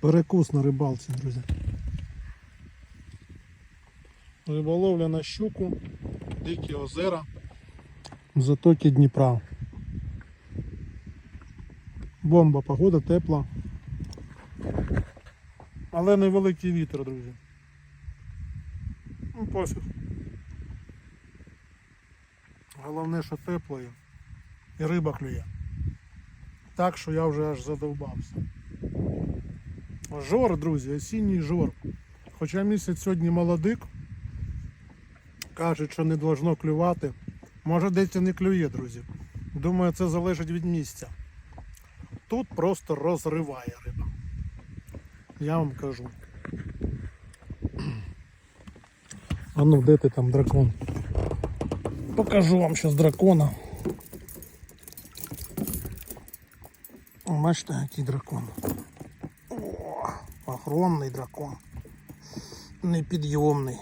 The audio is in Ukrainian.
Перекус на рибалці, друзі. Риболовля на щуку, дикі озера, затоки Дніпра. Бомба, погода тепла. Але невеликий вітер, друзі. Ну, пофіг. Головне, що тепло є. І риба клює. Так що я вже аж задовбався. Жор, друзі, осінній жор. Хоча місяць сьогодні молодик. Кажуть, що не должно клювати. Може десь і не клює, друзі. Думаю, це залежить від місця. Тут просто розриває риба. Я вам кажу. А ну де ти там дракон? Покажу вам зараз дракона. Бачите, який дракон. Огромний дракон. Непідйомний.